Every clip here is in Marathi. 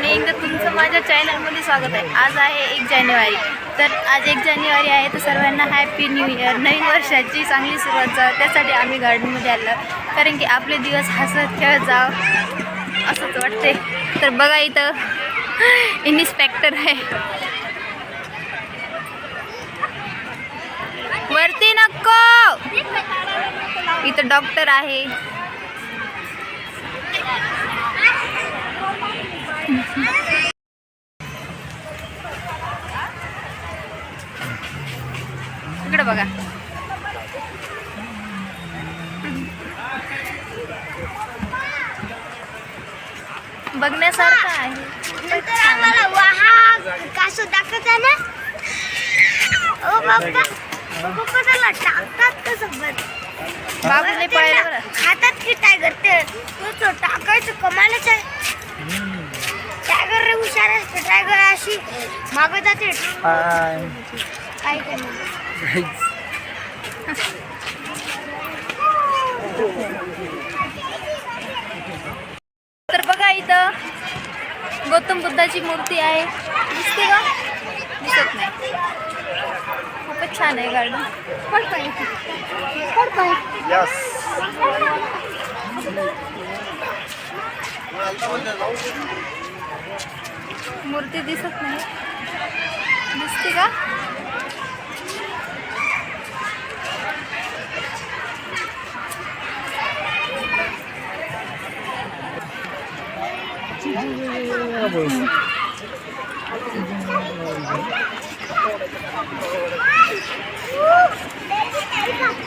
आणि एकदा तुमचं माझ्या चॅनलमध्ये स्वागत आहे. आज आहे एक जानेवारी. तर आज एक जानेवारी आहे तर सर्वांना हॅपी न्यू इयर नवीन वर्षाची चांगली सुरुवात जावं. त्यासाठी आम्ही गार्डनमध्ये आलो. कारण की आपले दिवस हसत खेळत जावं असंच वाटते तर बघा इथं इन्स्पेक्टर आहे. वरती नको! इथं डॉक्टर आहे. इकडे बघा. बघण्यासारखं आहे. आम्हाला दाखवता ना? ओ बाप्पा. पप्पा त्याला टाकतात कसं बरं बाबूले पळायला खातात की टायगर तो तो टाकायचं कमालच आहे. टायगर रे हुशार असते टायगर अशी मागं जाते. काय करणार? तर बघा इथं गौतम बुद्धाची मूर्ती आहे. दिसते का? दिसत नाही. खूपच छान आहे गार्डन पड पाय पड पाय मूर्ती दिसत नाही. दिसते का?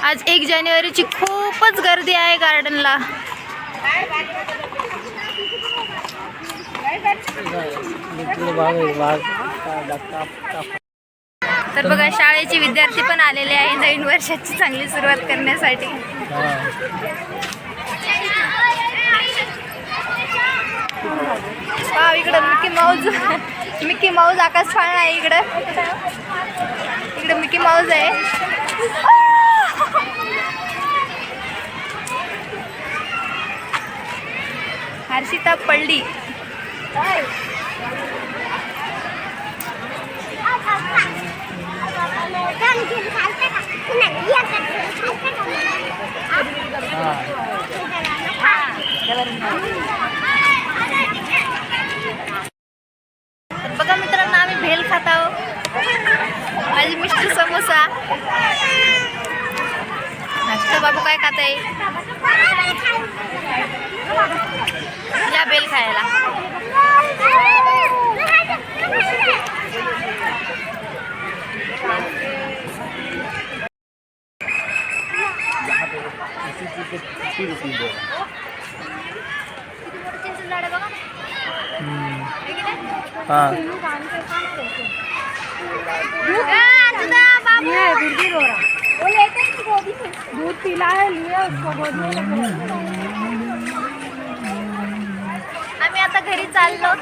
आज एक जानेवारीची खूपच गर्दी आहे गार्डनला तर बघा शाळेचे विद्यार्थी पण आलेले आहे नवीन वर्षाची चांगली सुरुवात करण्यासाठी. हा इकडं मिकी माऊज मिकी माऊज आकाश फाळणा आहे इकडं. इकडं मिकी माऊज आहे. हर्षिता पडली बघा मित्रांनो आम्ही भेल खात आहोत. माझी मिस्टर समोसा. बाबू काय खात आहे या बेल खायला. दूध पिला है लिए उसको आम्ही आता घरी चाललो।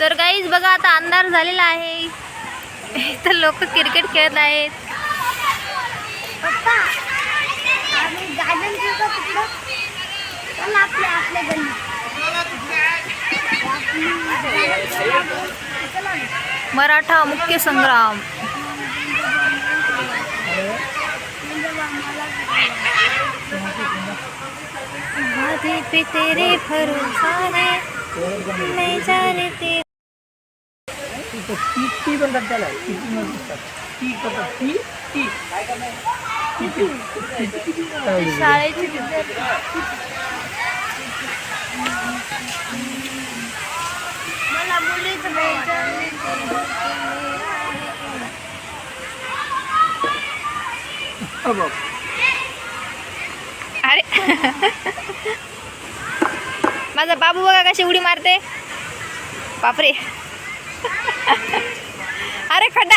तर गाईज बघा आता अंधार झालेला आहे. तर लोक क्रिकेट खेळत आहेत. पप्पा आम्ही गार्डन फिरतो तिकडं चला आपल्या आपल्या गल्ली मराठा मुख्य संग्राम. आधे पे तेरे भरोसा है मैं जाने ते टी टी टी टी शाळेची मला अरे. माझा बाबू बघा कशी उडी मारते. बापरे. अरे खड्डा.